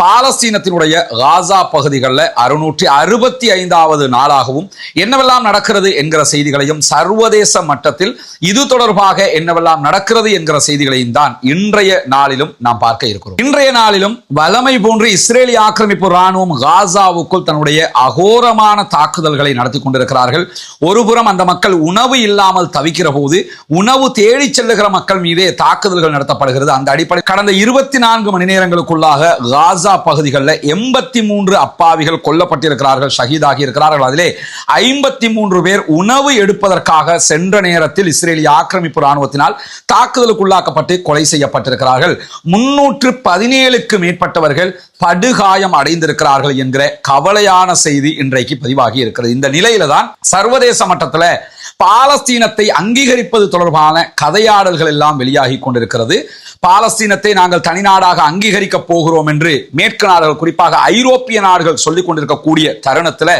பாலஸ்தீனத்தினுடைய காசா பகுதிகளில் அறுநூற்றி அறுபத்தி ஐந்தாவது நாளாகவும் என்னவெல்லாம் நடக்கிறது என்கிற செய்திகளையும் சர்வதேச மட்டத்தில் இது தொடர்பாக என்னவெல்லாம் நடக்கிறது என்கிற செய்திகளையும் தான் இன்றைய நாளிலும் நாம் பார்க்க இருக்கிறோம். இன்றைய நாளிலும் வலமை போன்று இஸ்ரேலிய ஆக்கிரமிப்பு ராணுவம் காசாவுக்குள் தன்னுடைய அகோரமான தாக்குதல்களை நடத்தி கொண்டிருக்கிறார்கள். ஒருபுறம் அந்த மக்கள் உணவு இல்லாமல் தவிக்கிற போது உணவு தேடிச் செல்லுகிற மக்கள் மீதே தாக்குதல்கள் நடத்தப்படுகிறது. அந்த அடிப்படை கடந்த இருபத்தி நான்கு மணி நேரங்களுக்குள்ளாக காசா காசா பகுதிகளில் எண்பத்தி மூன்று அப்பாவிகள் கொல்லப்பட்டிருக்கிறார்கள் ஷஹீதாகி இருக்கிறார்கள். அதிலே ஐம்பத்தி மூன்று பேர் உணவு எடுப்பதற்காக சென்ற நேரத்தில் இஸ்ரேலிய ஆக்கிரமிப்பு ராணுவத்தினால் தாக்குதலுக்குள்ளாக்கப்பட்டு கொலை செய்யப்பட்டிருக்கிறார்கள். முன்னூற்று பதினேழுக்கு மேற்பட்டவர்கள் படுகாயம் அடைந்திருக்கிறார்கள் என்கிற கவலையான செய்தி இன்றைக்கு பதிவாகி இருக்கிறது. இந்த நிலையில தான் சர்வதேச மட்டத்தில் பாலஸ்தீனத்தை அங்கீகரிப்பது தொடர்பான கதையாடல்கள் எல்லாம் வெளியாகி கொண்டிருக்கிறது. பாலஸ்தீனத்தை நாங்கள் தனிநாடாக அங்கீகரிக்க போகிறோம் என்று மேற்கு நாடுகள் குறிப்பாக ஐரோப்பிய நாடுகள் சொல்லிக் கொண்டிருக்கக்கூடிய தருணத்தில்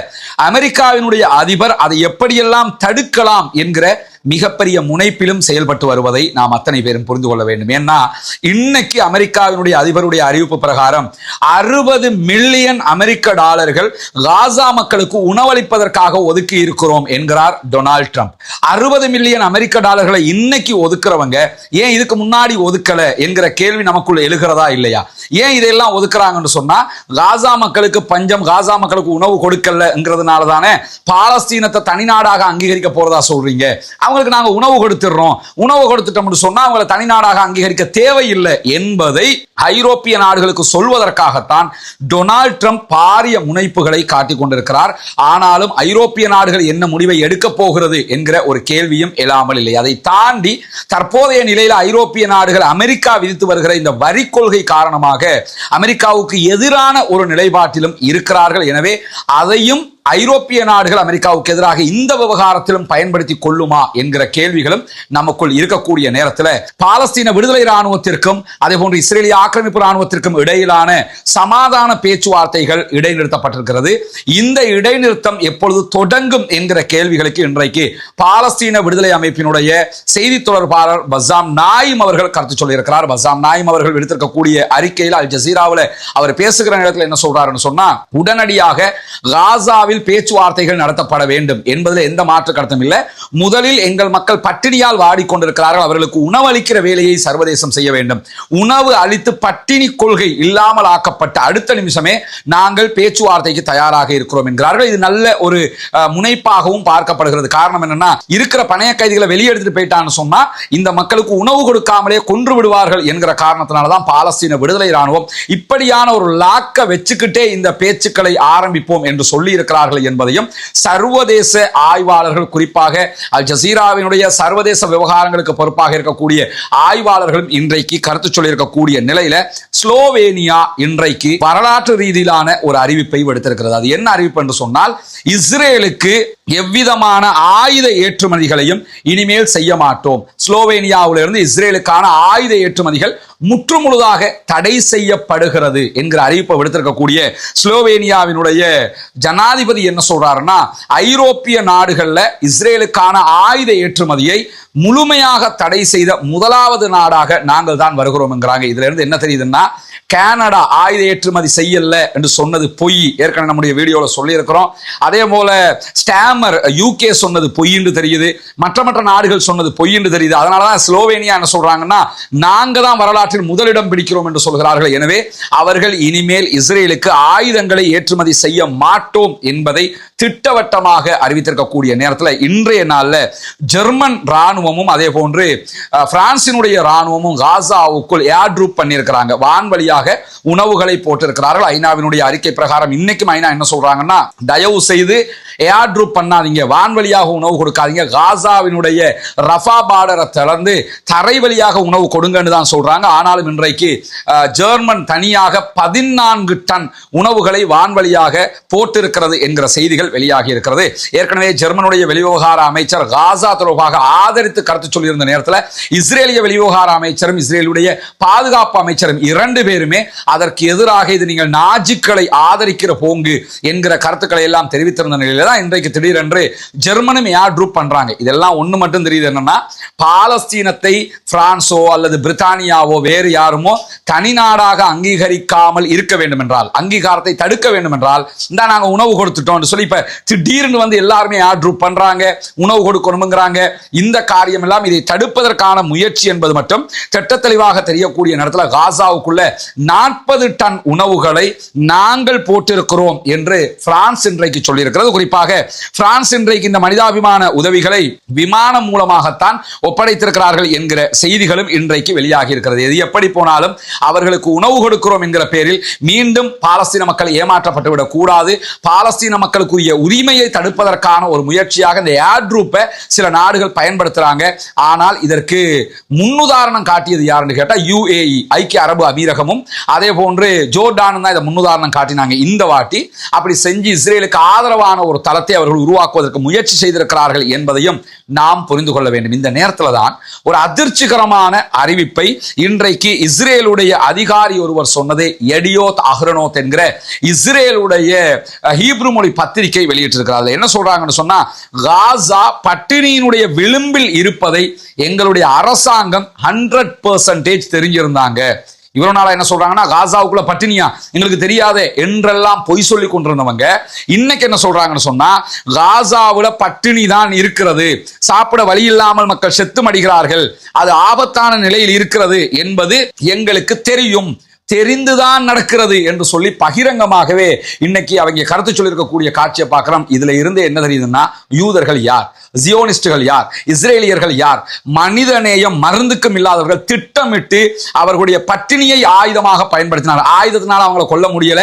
அமெரிக்காவினுடைய அதிபர் அதை எப்படியெல்லாம் தடுக்கலாம் என்கிற மிகப்பெரிய முனைப்பிலும் செயல்பட்டு வருவதை நாம் அத்தனை பேரும் புரிந்து கொள்ள வேண்டும். ஏன்னா இன்னைக்கு அமெரிக்காவினுடைய அதிபருடைய அறிவிப்பு பிரகாரம் அறுபது மில்லியன் அமெரிக்க டாலர்கள் காசா மக்களுக்கு உணவளிப்பதற்காக ஒதுக்கி இருக்கிறோம் என்கிறார் டொனால்ட் ட்ரம்ப். அறுபது மில்லியன் அமெரிக்க டாலர்களை இன்னைக்கு ஒதுக்குறவங்க ஏன் இதுக்கு முன்னாடி ஒதுக்கல என்கிற கேள்வி நமக்குள்ள எழுகிறதா இல்லையா? ஏன் இதெல்லாம் ஒதுக்குறாங்கன்னு சொன்னா காசா மக்களுக்கு பஞ்சம் காசா மக்களுக்கு உணவு கொடுக்கலங்கிறதுனால தானே பாலஸ்தீனத்தை தனிநாடாக அங்கீகரிக்க போறதா சொல்றீங்க? அவங்களுக்கு நாங்கள் உணவு கொடுத்துடுறோம். உணவு கொடுத்துட்டோம்னு சொன்னால் அவங்களை தனிநாடாக அங்கீகரிக்க தேவையில்லை என்பதை ஐரோப்பிய நாடுகளுக்கு சொல்வதற்காகத்தான் டொனால்ட் ட்ரம்ப் பாரிய முனைப்புகளை காட்டிக் கொண்டிருக்கிறார். ஆனாலும் ஐரோப்பிய நாடுகள் என்ன முடிவை எடுக்க போகிறது என்கிற ஒரு கேள்வியும் எழாமல் இல்லை. அதை தாண்டி தற்போதைய நிலையில் ஐரோப்பிய நாடுகள் அமெரிக்கா விதித்து வருகிற இந்த வரி கொள்கை காரணமாக அமெரிக்காவுக்கு எதிரான ஒரு நிலைப்பாட்டிலும் இருக்கிறார்கள். எனவே அதையும் ஐரோப்பிய நாடுகள் அமெரிக்காவுக்கு எதிராக இந்த விவகாரத்திலும் பயன்படுத்தி கொள்ளுமா என்கிற கேள்விகளும் நமக்குள் இருக்கக்கூடிய நேரத்தில் பாலஸ்தீன விடுதலை ராணுவத்திற்கும் அதே போன்று இஸ்ரேலிய ஆக்கிரமிப்பு ராணுவத்திற்கும் இடையிலான சமாதான பேச்சுவார்த்தைகள் இடைநிறுத்தப்பட்டிருக்கிறது. இந்த இடைநிறுத்தம் எப்பொழுது தொடங்கும் என்கிற கேள்விகளுக்கு இன்றைக்கு பாலஸ்தீன விடுதலை அமைப்பினுடைய செய்தி தொடர்பாளர் பசாம் நாயிம் அவர்கள் கருத்து சொல்லியிருக்கிறார். பசாம் நாயிம் அவர்கள் விடுத்திருக்கக்கூடிய அறிக்கையில் அல் ஜசீராவில் அவர் பேசுகிற நேரத்தில் என்ன சொல்றாருன்னு சொன்னா உடனடியாக காசாவில் பேச்சுவார்த்தைகள் நடத்தப்பட வேண்டும் என்பதில் எந்த மாற்று கருத்தும் இல்லை. முதலில் எங்கள் மக்கள் பட்டினியால் வாடிக்கொண்டிருக்கிறார்கள். அவர்களுக்கு உணவளிக்கிற வேலையை சர்வதேசம் செய்ய வேண்டும். உணவு அளித்து பட்டினி கொள்கை இல்லாமல் ஆக்கப்பட்ட அடுத்த நிமிஷமே நாங்கள் பேச்சுவார்த்தைக்கு தயாராக இருக்கிறோம் என்கிறார்கள். இது நல்ல ஒரு முனைப்பாகவும் பார்க்கப்படுகிறது. காரணம் என்னன்னா இருக்கிற பணைய கைதிகளை வெளியெடுத்துட்டு போயிட்டான்னு சொன்னா இந்த மக்களுக்கு உணவு கொடுக்காமலே கொன்று விடுவார்கள் என்கிற காரணத்தினாலதான் பாலஸ்தீன விடுதலை ராணுவம் இப்படியான ஒரு லாக்க வச்சுக்கிட்டே இந்த பேச்சுக்களை ஆரம்பிப்போம் என்று சொல்லி இருக்கிறார்கள். என்பதையும் சர்வதேச ஆய்வாளர்கள் குறிப்பாக அல் ஜசீராவினுடைய சர்வதேச விவகாரங்களுக்கு பொறுப்பாக இருக்கக்கூடிய ஆய்வாளர்களும் இன்றைக்கு கருத்து சொல்லியிருக்கக்கூடிய நிலையில ஸ்லோவேனியா இன்றைக்கு வரலாற்று ரீதியிலான ஒரு அறிவிப்பை விடுத்திருக்கிறது. அது என்ன அறிவிப்பு என்று சொன்னால் இஸ்ரேலுக்கு எவ்விதமான ஆயுத ஏற்றுமதிகளையும் இனிமேல் செய்ய மாட்டோம். ஸ்லோவேனியாவிலிருந்து இஸ்ரேலுக்கான ஆயுத ஏற்றுமதிகள் முற்றுமுழுதாக தடை செய்யப்படுகிறது என்கிற அறிவிப்பை விடுத்திருக்கக்கூடிய ஸ்லோவேனியாவினுடைய ஜனாதிபதி என்ன சொல்றாருன்னா ஐரோப்பிய நாடுகள்ல இஸ்ரேலுக்கான ஆயுத ஏற்றுமதியை முழுமையாக தடை செய்த முதலாவது நாடாக நாங்கள் தான் வருகிறோம் என்கிறாங்க. இதுல இருந்து என்ன தெரியுதுன்னா கனடா ஆயுத ஏற்றுமதி செய்யல என்று சொன்னது பொய். ஏற்கனவே நம்முடைய வீடியோவில் சொல்லியிருக்கிறோம். அதே போல ஸ்டாமர் யூகே சொன்னது பொய் என்று தெரியுது. மற்ற மற்ற நாடுகள் சொன்னது பொய் என்று தெரியுது. அதனாலதான் ஸ்லோவேனியா என்ன சொல்றாங்கன்னா நாங்கள் தான் வரலாற்றில் முதலிடம் பிடிக்கிறோம் என்று சொல்கிறார்கள். எனவே அவர்கள் இனிமேல் இஸ்ரேலுக்கு ஆயுதங்களை ஏற்றுமதி செய்ய மாட்டோம் என்பதை திட்டவட்டமாக அறிவித்திருக்கக்கூடிய நேரத்தில் இன்றைய நாளில் ஜெர்மன் ராணுவமும் அதே போன்று பிரான்சினுடைய ராணுவமும் காசாவுக்குள் ஏர் ட்ரூப் பண்ணியிருக்கிறாங்க. வான்வழியாக உணவுகளை போட்டிருக்கிறார்கள். ஐநாவினுடைய அறிக்கை பிரகாரம் இன்னைக்கும் ஐநா என்ன சொல்றாங்கன்னா தயவு செய்து ஏர் ட்ரூப் பண்ணாதீங்க. வான்வழியாக உணவு கொடுக்காதீங்க. காசாவினுடைய ரஃபா பார்டரை திறந்து தரை வழியாக உணவு கொடுங்கன்னு தான் சொல்றாங்க. ஆனாலும் இன்றைக்கு ஜெர்மன் தனியாக பதினான்கு டன் உணவுகளை வான்வழியாக போட்டிருக்கிறது என்கிற செய்திகள் வெளியாகி இருக்கிறது. ஏற்கனவே ஜெர்மனுடைய வெளிவிவகார அமைச்சர் காசா தொடர்பாக ஆதரி ஆதரித்து கருத்து சொல்லியிருந்த நேரத்தில் இஸ்ரேலிய வெளிவிவகார அமைச்சரும் இஸ்ரேலுடைய பாதுகாப்பு அமைச்சரும் இரண்டு பேருமே அதற்கு எதிராக இது நீங்கள் நாஜிக்களை ஆதரிக்கிற போங்கு என்கிற கருத்துக்களை எல்லாம் தெரிவித்திருந்த நிலையில தான் இன்றைக்கு திடீரென்று ஜெர்மனும் ஏர் ட்ரூப் பண்றாங்க. இதெல்லாம் ஒன்று மட்டும் தெரியுது என்னன்னா பாலஸ்தீனத்தை பிரான்சோ அல்லது பிரித்தானியாவோ வேறு யாருமோ தனி நாடாக அங்கீகரிக்காமல் இருக்க வேண்டும் என்றால் அங்கீகாரத்தை தடுக்க வேண்டும் என்றால் இந்த நாங்க உணவு கொடுத்துட்டோம் சொல்லி இப்ப திடீர்னு வந்து எல்லாருமே ஏர் ட்ரூப் பண்றாங்க உணவு கொடுக்கணுங்கிறாங்க இந்த காரியம் எல்லாம் இதை தடுப்பதற்கான முயற்சி என்பது மட்டும் திட்ட தெளிவாக தெரியக்கூடிய நேரத்தில் காசாவுக்குள்ள நாற்பது டன் உணவுகளை நாங்கள் போட்டிருக்கிறோம் என்று பிரான்ஸ் இன்றைக்கு சொல்லியிருக்கிறது. குறிப்பாக பிரான்ஸ் இன்றைக்கு இந்த மனிதாபிமான உதவிகளை விமானம் மூலமாகத்தான் ஒப்படைத்திருக்கிறார்கள் என்கிற செய்திகளும் இன்றைக்கு வெளியாகி இருக்கிறது. எது எப்படி போனாலும் அவர்களுக்கு உணவு கொடுக்கிறோம் என்கிற பேரில் மீண்டும் பாலஸ்தீன மக்கள் ஏமாற்றப்பட்டுவிடக் கூடாது பாலஸ்தீன மக்களுக்குரிய உரிமையை தடுப்பதற்கான ஒரு முயற்சியாக இந்த ஏர் குரூப்பை சில நாடுகள் சொல்றாங்க. ஆனால் இதற்கு முன்னுதாரணம் காட்டியது யாருன்னு கேட்டால் யுஏஇ ஐக்கிய அரபு அமீரகமும். அதே போன்று ஜோர்டானும் தான் இதை முன்னுதாரணம் காட்டினாங்க இந்த வாட்டி. அப்படி செஞ்சு இஸ்ரேலுக்கு ஆதரவான ஒரு தளத்தை அவர்கள் உருவாக்குவதற்கு முயற்சி செய்திருக்கிறார்கள் என்பதையும் நாம் புரிந்து கொள்ள வேண்டும். இந்த நேரத்தில் தான் ஒரு அதிர்ச்சிகரமான அறிவிப்பை இன்றைக்கு இஸ்ரேலுடைய அதிகாரி ஒருவர் சொன்னது எடியோத் அஹ்ரனோத் என்கிற இஸ்ரேலுடைய ஹீப்ரு மொழி பத்திரிகை வெளியிட்டிருக்கிறார்கள் என்ன சொல்றாங்கன்னு சொன்னா காசா பட்டினியினுடைய விளிம்பில் இருப்பதை எங்களுடைய அரசாங்கம் ஹண்ட்ரட் பர்சன்டேஜ் தெரிஞ்சிருந்தாங்க. இவ்வளவு நாளா என்ன சொல்றாங்கன்னா காசாவுக்குள்ள பட்டினியா? எங்களுக்கு தெரியாதே என்றெல்லாம் பொய் சொல்லி கொண்டிருந்தவங்க. இன்னைக்கு என்ன சொல்றாங்கன்னு சொன்னா காசாவுல பட்டினி தான் இருக்கிறது. சாப்பிட வழி இல்லாமல் மக்கள் செத்து மடிகிறார்கள் அது ஆபத்தான நிலையில் இருக்கிறது என்பது எங்களுக்கு தெரியும். தெரிந்துதான் நடக்கிறது என்று சொல்லி பகிரங்கமாகவே இன்னைக்கு அவங்க கருத்து சொல்லியிருக்கக்கூடிய காட்சியை பார்க்கிறோம். இதுல இருந்து என்ன தெரியுதுன்னா யூதர்கள் யார்? ஜியோனிஸ்டுகள் யார்? இஸ்ரேலியர்கள் யார்? மனிதநேயம் மருந்துக்கும் இல்லாதவர்கள் திட்டமிட்டு அவர்களுடைய பட்டினியை ஆயுதமாக பயன்படுத்தினார் ஆயுதத்தினால அவங்கள கொல்ல முடியல.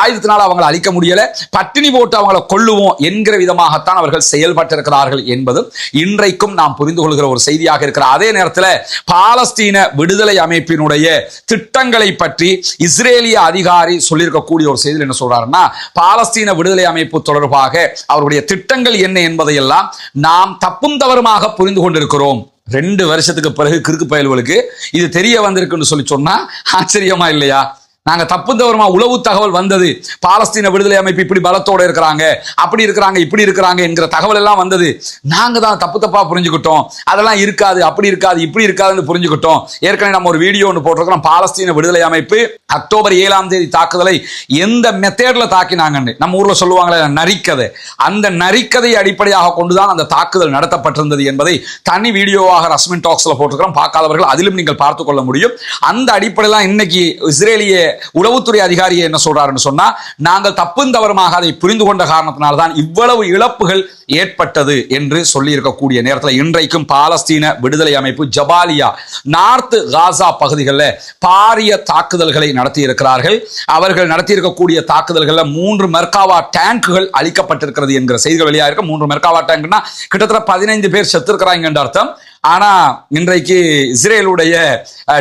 ஆயுதத்தினால அவங்களை அழிக்க முடியல. பட்டினி போட்டு அவங்கள கொல்லுவோம் என்கிற விதமாகத்தான் அவர்கள் செயல்பட்டிருக்கிறார்கள் என்பதும் இன்றைக்கும் நாம் புரிந்து கொள்கிற ஒரு செய்தியாக இருக்கிற அதே நேரத்தில் பாலஸ்தீன விடுதலை அமைப்பினுடைய திட்டங்களை பற்றி இஸ்ரேலிய அதிகாரி சொல்லியிருக்கக்கூடிய ஒரு செய்தியில் என்ன சொல்றாருன்னா பாலஸ்தீன விடுதலை அமைப்பு தொடர்பாக அவருடைய திட்டங்கள் என்ன என்பதையெல்லாம் நாம் தப்பும் தவறுமாக புரிந்து கொண்டிருக்கிறோம். ரெண்டு வருஷத்துக்கு பிறகு கிறுக்கு பயல்களுக்கு இது தெரிய வந்திருக்குன்னு சொல்லி சொன்னா ஆச்சரியமா இல்லையா? நாங்க தப்பு தவறுமா உளவு தகவல் வந்தது. பாலஸ்தீன விடுதலை அமைப்பு இப்படி பலத்தோட இருக்கிறாங்க. அப்படி இருக்கிறாங்க இப்படி இருக்கிறாங்க என்கிற தகவல் எல்லாம் வந்தது. நாங்க தான் தப்பு தப்பா புரிஞ்சுக்கிட்டோம். அதெல்லாம் இருக்காது அப்படி இருக்காது இப்படி இருக்காதுன்னு புரிஞ்சுக்கிட்டோம். ஏற்கனவே நம்ம ஒரு வீடியோ ஒன்று போட்டிருக்கிறோம். பாலஸ்தீன விடுதலை அமைப்பு அக்டோபர் ஏழாம் தேதி தாக்குதலை எந்த மெத்தேட்ல தாக்கினாங்கன்னு. நம்ம ஊர்ல சொல்லுவாங்களே நரிக்கதை. அந்த நரிக்கதையை அடிப்படையாக கொண்டுதான் அந்த தாக்குதல் நடத்தப்பட்டிருந்தது என்பதை தனி வீடியோவாக ரஸ்மின் டாக்ஸ்ல போட்டிருக்கிறோம். பார்க்காதவர்கள் அதிலும் நீங்கள் பார்த்துக் கொள்ள முடியும். அந்த அடிப்படையில் இன்னைக்கு இஸ்ரேலிய உளவுத்துறை அதிகாரி என்ன சொல்றாருன்னு சொன்னா நாங்கள் தப்பும் தவறுமாக அதை புரிந்து கொண்ட காரணத்தினால் தான் இவ்வளவு இழப்புகள் ஏற்பட்டது என்று சொல்லியிருக்கக்கூடிய நேரத்தில் இன்றைக்கும் பாலஸ்தீன விடுதலை அமைப்பு ஜபாலியா நார்த் காசா பகுதிகளில் பாரிய தாக்குதல்களை நடத்தி இருக்கிறார்கள் அவர்கள் நடத்தியிருக்கக்கூடிய தாக்குதல்களில் மூன்று மெர்காவா டேங்குகள் அளிக்கப்பட்டிருக்கிறது என்கிற செய்திகள் வெளியாக இருக்கு மூன்று மெர்காவா டேங்க்னா கிட்டத்தட்ட பதினைந்து பேர் செத்துருக்கிறாங்க என்ற அர்த்தம். ஆனா இன்றைக்கு இஸ்ரேலுடைய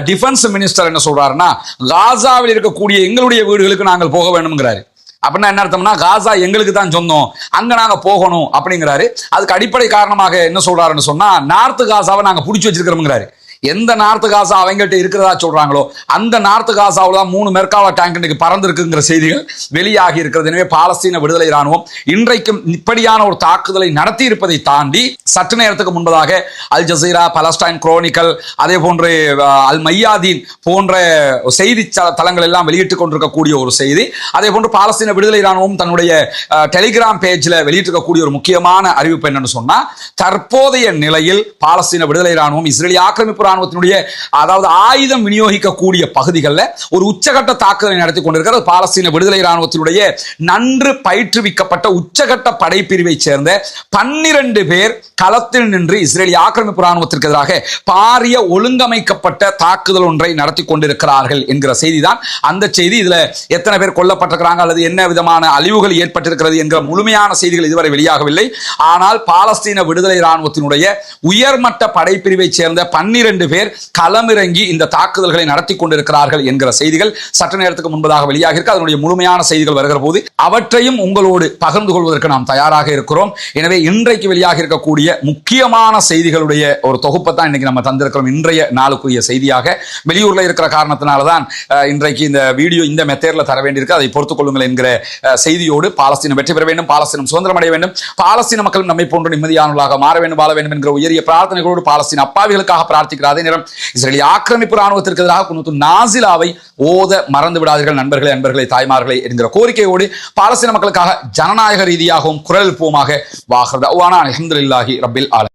டிஃபென்ஸ் மினிஸ்டர் என்ன சொல்றாருன்னா காசாவில் இருக்கக்கூடிய எங்களுடைய வீடுகளுக்கு நாங்கள் போக வேணுங்கிறாரு அப்படின்னா என்ன அர்த்தம்னா காசா எங்களுக்கு தான் சொந்தம். அங்க நாங்க போகணும். அப்படிங்கிறாரு. அதுக்கு அடிப்படை காரணமாக என்ன சொல்றாருன்னு சொன்னா நார்த்து காசாவை நாங்க பிடிச்சி வச்சிருக்கிறோம்ங்கிறாரு. எந்த நார்த்து காசா அவங்கள்ட்ட இருக்கிறதா சொல்றாங்களோ அந்த நார்த்து காசாவில் தான் மூணு மெர்காவா டேங்க் இன்னைக்கு செய்திகள் வெளியாகி இருக்கிறது. எனவே பாலஸ்தீன விடுதலை ராணுவம் இன்றைக்கும் இப்படியான ஒரு தாக்குதலை நடத்தி இருப்பதை தாண்டி சற்று நேரத்துக்கு முன்பதாக அல் ஜசீரா பலஸ்டைன் குரோனிக்கல் அதே போன்று அல் மையாதீன் போன்ற செய்தி தளங்கள் எல்லாம் வெளியிட்டுக் கொண்டிருக்கக்கூடிய ஒரு செய்தி. அதே போன்று பாலஸ்தீன விடுதலை ராணுவம் தன்னுடைய டெலிகிராம் பேஜ்ல வெளியிட்டிருக்கக்கூடிய ஒரு முக்கியமான அறிவிப்பு என்னன்னு சொன்னா தற்போதைய நிலையில் பாலஸ்தீன விடுதலை ராணுவம் இஸ்ரேலிய ஆக்கிரமிப்பு ராணுவத்தினுடைய அதாவது ஆயுதம் விநியோகிக்கக்கூடிய பகுதிகளில் ஒரு உச்சகட்ட தாக்குதலை நடத்தி கொண்டிருக்கிறது பாலஸ்தீன விடுதலை ராணுவத்தினுடைய நன்று பயிற்றுவிக்கப்பட்ட உச்சகட்ட படைப்பிரிவை சேர்ந்த பன்னிரண்டு பேர் களத்தில் நின்று இஸ்ரேலிய ஆக்கிரமிப்பு ராணுவத்திற்கு எதிராக பாரிய ஒழுங்கமைக்கப்பட்ட தாக்குதல் ஒன்றை நடத்தி கொண்டிருக்கிறார்கள் என்கிற செய்தி தான் அந்த செய்தி இதுல எத்தனை பேர் கொல்லப்பட்டிருக்கிறாங்க அல்லது என்ன விதமான அழிவுகள் ஏற்பட்டிருக்கிறது என்கிற முழுமையான செய்திகள் இதுவரை வெளியாகவில்லை. ஆனால் பாலஸ்தீன விடுதலை ராணுவத்தினுடைய உயர்மட்ட படைப்பிரிவை சேர்ந்த பன்னிரண்டு இரண்டு பேர் களமிறங்கி இந்த தாக்குதல்களை நடத்தி கொண்டிருக்கிறார்கள் என்கிற செய்திகள் சற்று நேரத்துக்கு முன்பதாக வெளியாக இருக்கு அதனுடைய முழுமையான செய்திகள் வருகிற போது அவற்றையும் உங்களோடு பகிர்ந்து கொள்வதற்கு நாம் தயாராக இருக்கிறோம். எனவே இன்றைக்கு வெளியாக இருக்கக்கூடிய முக்கியமான செய்திகளுடைய ஒரு தொகுப்பை தான் இன்னைக்கு நம்ம தந்திருக்கிறோம். இன்றைய நாளுக்குரிய செய்தியாக வெளியூர்ல இருக்கிற காரணத்தினால்தான் இன்றைக்கு இந்த வீடியோ இந்த மெத்தேர்ல தர வேண்டியிருக்கு. அதை பொறுத்துக் கொள்ளுங்கள் என்கிற செய்தியோடு பாலஸ்தீனம் வெற்றி பெற வேண்டும் பாலஸ்தீனம் சுதந்திரம் அடைய வேண்டும் பாலஸ்தீன மக்களும் நம்மை போன்று நிம்மதியானவர்களாக மாற வேண்டும் வாழ வேண்டும் என்கிற உயரிய பிரார்த்தனைகளோடு பாலஸ்தீன அப்பாவிகளுக்காக பிரார்த்திக்கிற அதே நேரம் இஸ்ரேலிய ஆக்கிரமிப்பு ராணுவத்திற்கு எதிராக குன்னத்து நாசிலாவை ஓத மறந்து விடாதீர்கள் நண்பர்களே அன்பர்களே தாய்மார்களை என்கிற கோரிக்கையோடு பாலஸ்தீன மக்களுக்காக ஜனநாயக ரீதியாகவும் குரல் பூமாக வாகிறது அல்ஹம்துலில்லாஹி ரபில் ஆலம்